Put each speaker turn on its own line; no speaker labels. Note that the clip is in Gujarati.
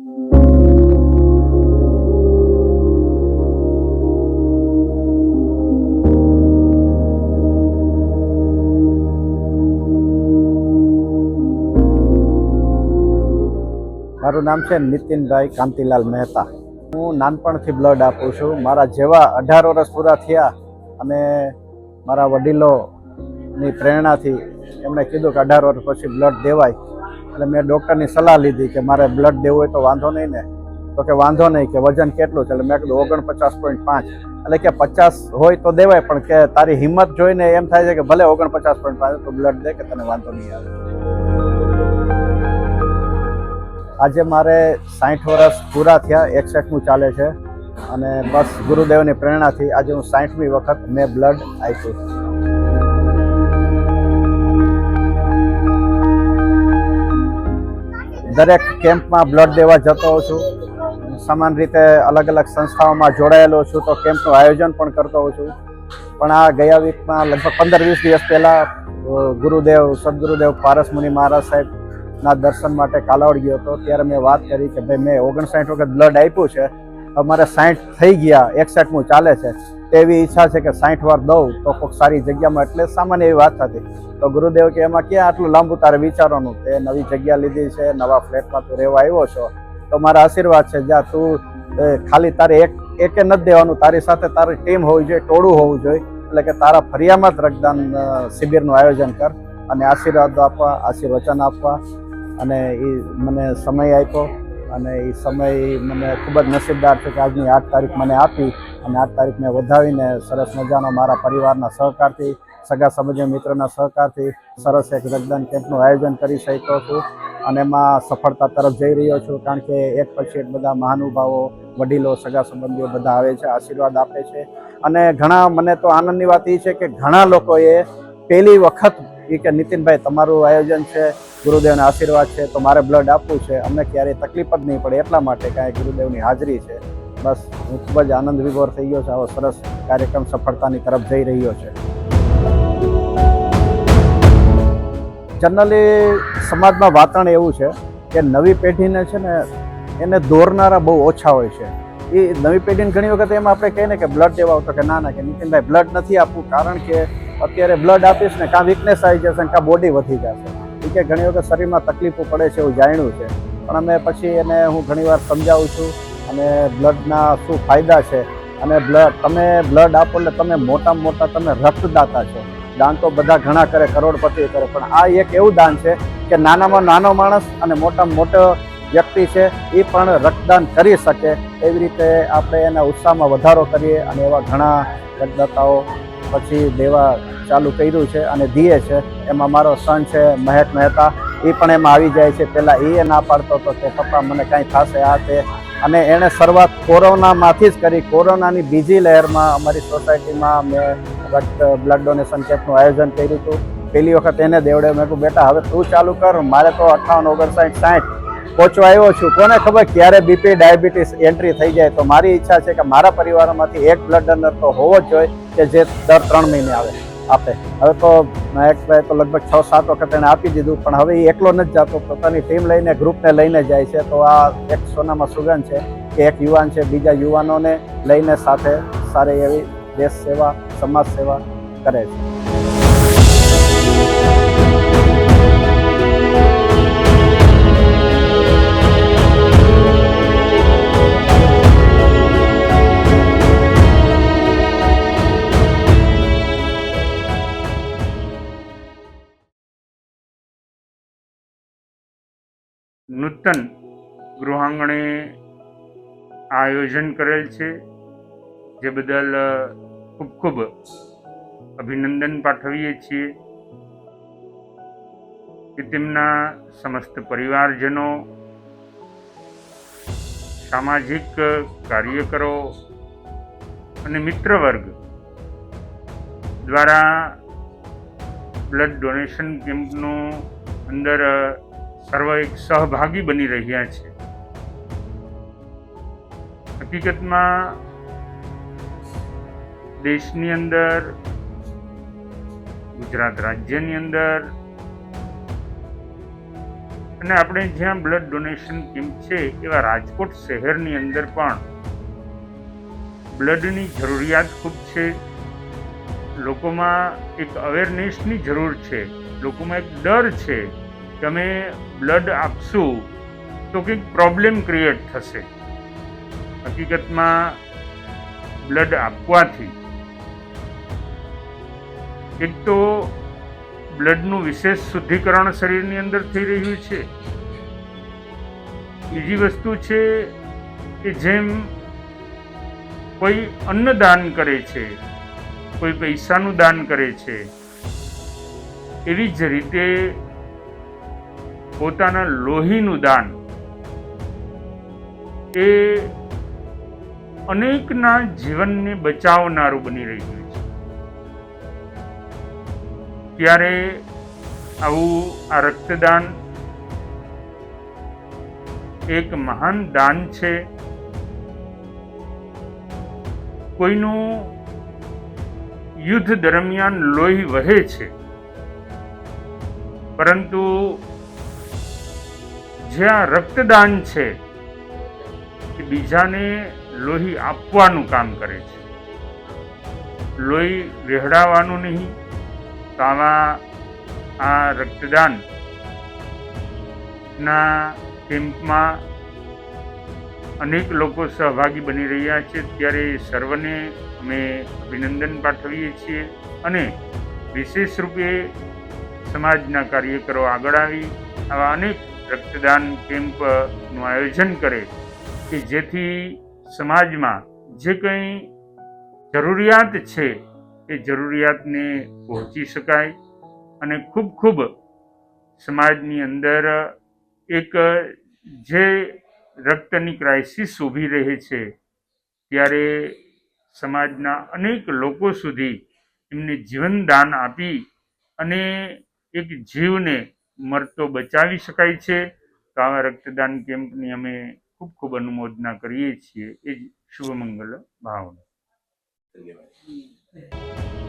મારું નામ છે નીતિનભાઈ કાંતિલાલ મહેતા. હું નાનપણથી બ્લડ આપું છું. મારા જેવા અઢાર વર્ષ પૂરા થયા અને મારા વડીલોની પ્રેરણાથી એમણે કીધું કે અઢાર વર્ષ પછી બ્લડ દેવાય. એટલે મેં ડૉક્ટરની સલાહ લીધી કે મારે બ્લડ દેવું હોય તો વાંધો નહીં ને. તો કે વાંધો નહીં કે વજન કેટલું છે? એટલે મેં કીધું ઓગણપચાસ પોઈન્ટ પાંચ. એટલે કે પચાસ હોય તો દેવાય, પણ કે તારી હિંમત જોઈને એમ થાય છે કે ભલે ઓગણપચાસ પોઈન્ટ પાંચ તો બ્લડ દે કે તને વાંધો નહીં આવે. આજે મારે સાઠ વર્ષ પૂરા થયા એકસઠનું ચાલે છે. અને બસ ગુરુદેવની પ્રેરણાથી આજે હું સાઠમી વખત મેં બ્લડ આપ્યું. દરેક કેમ્પમાં બ્લડ દેવા જતો હોઉં છું. સમાન રીતે અલગ અલગ સંસ્થાઓમાં જોડાયેલો છું તો કેમ્પનું આયોજન પણ કરતો હોઉં છું. પણ આ ગયા વીકમાં લગભગ પંદર વીસ દિવસ પહેલાં ગુરુદેવ, સદગુરુદેવ પારસ મુનિ મહારાજ સાહેબના દર્શન માટે કાલાવડ ગયો હતો. ત્યારે મેં વાત કરી કે ભાઈ, મેં ઓગણસાઠ વખત બ્લડ આપ્યું છે. અમારે સાઠ થઈ ગયા, એકસઠમું ચાલે છે. તેવી ઈચ્છા છે કે સાઠ વાર દઉં તો કોઈક સારી જગ્યામાં, એટલે સામાન્ય એવી વાત હતી. તો ગુરુદેવ કે એમાં ક્યાં આટલું લાંબુ તારે વિચારવાનું? તે નવી જગ્યા લીધી છે, નવા ફ્લેટમાં તું રહેવા આવ્યો છો. તો મારા આશીર્વાદ છે જ્યાં તું ખાલી તારે એક, એકે નથી દેવાનું, તારી સાથે તારી ટીમ હોવી જોઈએ, ટોળું હોવું જોઈએ. એટલે કે તારા ફરિયામાં જ રક્તદાન શિબિરનું આયોજન કર અને આશીર્વાદ આપવા, આશીર્વચન આપવા. અને એ મને સમય આપ્યો અને એ સમય મને ખૂબ જ નસીબદાર છે કે આજની આઠ તારીખ મને આપી. અને આઠ તારીખને વધાવીને સરસ મજાનો મારા પરિવારના સહકારથી, સગા સંબંધી મિત્રના સહકારથી સરસ એક રક્તદાન કેમ્પનું આયોજન કરી શક્યો છું અને એમાં સફળતા તરફ જઈ રહ્યો છું કારણ કે એક પછી એક બધા મહાનુભાવો, વડીલો, સગા સંબંધીઓ બધા આવે છે, આશીર્વાદ આપે છે. અને ઘણા, મને તો આનંદની વાત એ છે કે ઘણા લોકોએ પહેલી વખત એ કે નીતિનભાઈ, તમારું આયોજન છે, ગુરુદેવના આશીર્વાદ છે, તો મારે બ્લડ આપવું છે. અમને ક્યારેય તકલીફ જ નહીં પડે એટલા માટે કાંઈ ગુરુદેવની હાજરી છે. બસ, હું ખૂબ જ આનંદ વિભોર થઈ ગયો છે. આવો સરસ કાર્યક્રમ સફળતાની તરફ જઈ રહ્યો છે. જનરલી સમાજમાં વાતાવરણ એવું છે કે નવી પેઢીને છે ને એને દોરનારા બહુ ઓછા હોય છે. એ નવી પેઢીને ઘણી વખત એમ આપણે કહીએ ને કે બ્લડ દેવા તો કે ના ના, કે નીતિનભાઈ બ્લડ નથી આપવું કારણ કે અત્યારે બ્લડ આપીશ ને કાં વીકનેસ આવી જશે કાં બોડી વધી જશે. એ કે ઘણી વખત શરીરમાં તકલીફો પડે છે એવું જાણ્યું છે. પણ અમે પછી એને હું ઘણીવાર સમજાવું છું. અને બ્લડના શું ફાયદા છે? અને બ્લડ, તમે બ્લડ આપો એટલે તમે મોટામાં મોટા તમે રક્તદાતા છો. દાન તો બધા ઘણા કરે, કરોડપતિ કરે, પણ આ એક એવું દાન છે કે નાનામાં નાનો માણસ અને મોટામાં મોટો વ્યક્તિ છે, એ પણ રક્તદાન કરી શકે. એવી રીતે આપણે એના ઉત્સાહમાં વધારો કરીએ અને એવા ઘણા રક્તદાતાઓ પછી દેવા ચાલુ કર્યું છે અને દીએ છે. એમાં મારો સન છે, મહેક મહેતા, એ પણ એમાં આવી જાય છે. પહેલાં એ ના પાડતો હતો કે, પપ્પા, મને કાંઈ થશે આ તે અને એણે શરૂઆત કોરોનામાંથી જ કરી. કોરોનાની બીજી લહેરમાં અમારી સોસાયટીમાં મેં રક્ત બ્લડ ડોનેશન કેમ્પનું આયોજન કર્યું હતું. પહેલી વખત એને દેવડે મેં કહ્યું બેટા, હવે તું ચાલુ કર. મારે તો અઠાવન, ઓગણસાઠ, સાઠ પહોંચવા આવ્યો છું. કોને ખબર ક્યારે બીપી ડાયાબિટીસ એન્ટ્રી થઈ જાય? તો મારી ઈચ્છા છે કે મારા પરિવારમાંથી એક બ્લડ ડોનર તો હોવો જ જોઈએ કે જે દર ત્રણ મહિને આવે. આપે. હવે તો નાયકભાઈ તો લગભગ છ, સાત વખત એને આપી દીધું, પણ હવે એ એકલો નથી જતો. પોતાની ટીમ લઈને ગ્રુપને લઈને જાય છે. તો આ એક સોનામાં સુગંધ છે કે એક યુવાન છે, બીજા યુવાનોને લઈને સાથે સારી એવી દેશ સેવા, સમાજ સેવા કરે છે.
નૂતન ગૃહાંગણે આયોજન કરેલ છે, જે બદલ ખૂબ ખૂબ અભિનંદન પાઠવીએ છીએ કે તેમના સમસ્ત પરિવારજનો, સામાજિક કાર્યકરો અને મિત્રવર્ગ દ્વારા બ્લડ ડોનેશન કેમ્પનું અંદર સર્વ એક સહભાગી બની રહ્યા છે. હકીકતમાં દેશની અંદર, ગુજરાત રાજ્યની અંદર, અને આપણે જ્યાં બ્લડ ડોનેશન કેમ્પ છે, એવા રાજકોટ શહેરની અંદર પણ બ્લડની જરૂરિયાત ખૂબ છે. લોકોમાં એક અવેરનેસની જરૂર છે. લોકોમાં એક ડર છે. અમે બ્લડ આપશો, તો કંઈક પ્રોબ્લેમ ક્રિએટ થશે. હકીકતમાં બ્લડ આપવાથી. એક તો બ્લડનું વિશેષ શુદ્ધિકરણ શરીરની અંદર થઈ રહ્યું છે. બીજી વસ્તુ છે કે જેમ કોઈ અન્નદાન કરે છે, કોઈ પૈસાનું દાન કરે છે, એવી જ રીતે પોતાના લોહીનું દાન. એ અનેકના જીવનને બચાવનારું બની રહ્યું છે. ત્યારે આવું આ રક્તદાન એક મહાન દાન છે. કોઈનું યુદ્ધ દરમિયાન લોહી વહે છે. પરંતુ જે આ રક્તદાન છે, એ બીજાને લોહી આપવાનું કામ કરે છે. લોહી વેહડાવવાનું નહીં, તો આવા આ રક્તદાન ના કેમ્પમાં અનેક લોકો સહભાગી બની રહ્યા છે. ત્યારે સર્વને અમે અભિનંદન પાઠવીએ છીએ અને વિશેષ રૂપે સમાજના કાર્યકરો આગળ આવી આવા અનેક રક્તદાન કેમ્પનું આયોજન કરે કે જેથી સમાજમાં જે કંઈ જરૂરિયાત છે એ જરૂરિયાતને પહોંચી શકાય અને ખૂબ ખૂબ સમાજની અંદર એક જે રક્તની ક્રાઇસિસ ઊભી રહે છે, ત્યારે સમાજના અનેક લોકો સુધી એમને જીવનદાન આપી અને એક જીવને મરતો બચાવી શકાય છે. તો આવા રક્તદાન કેમ્પની અમે ખૂબ ખૂબ અનુમોદના કરીએ છીએ. એ જ શુભમંગલ ભાવના.
ધન્યવાદ.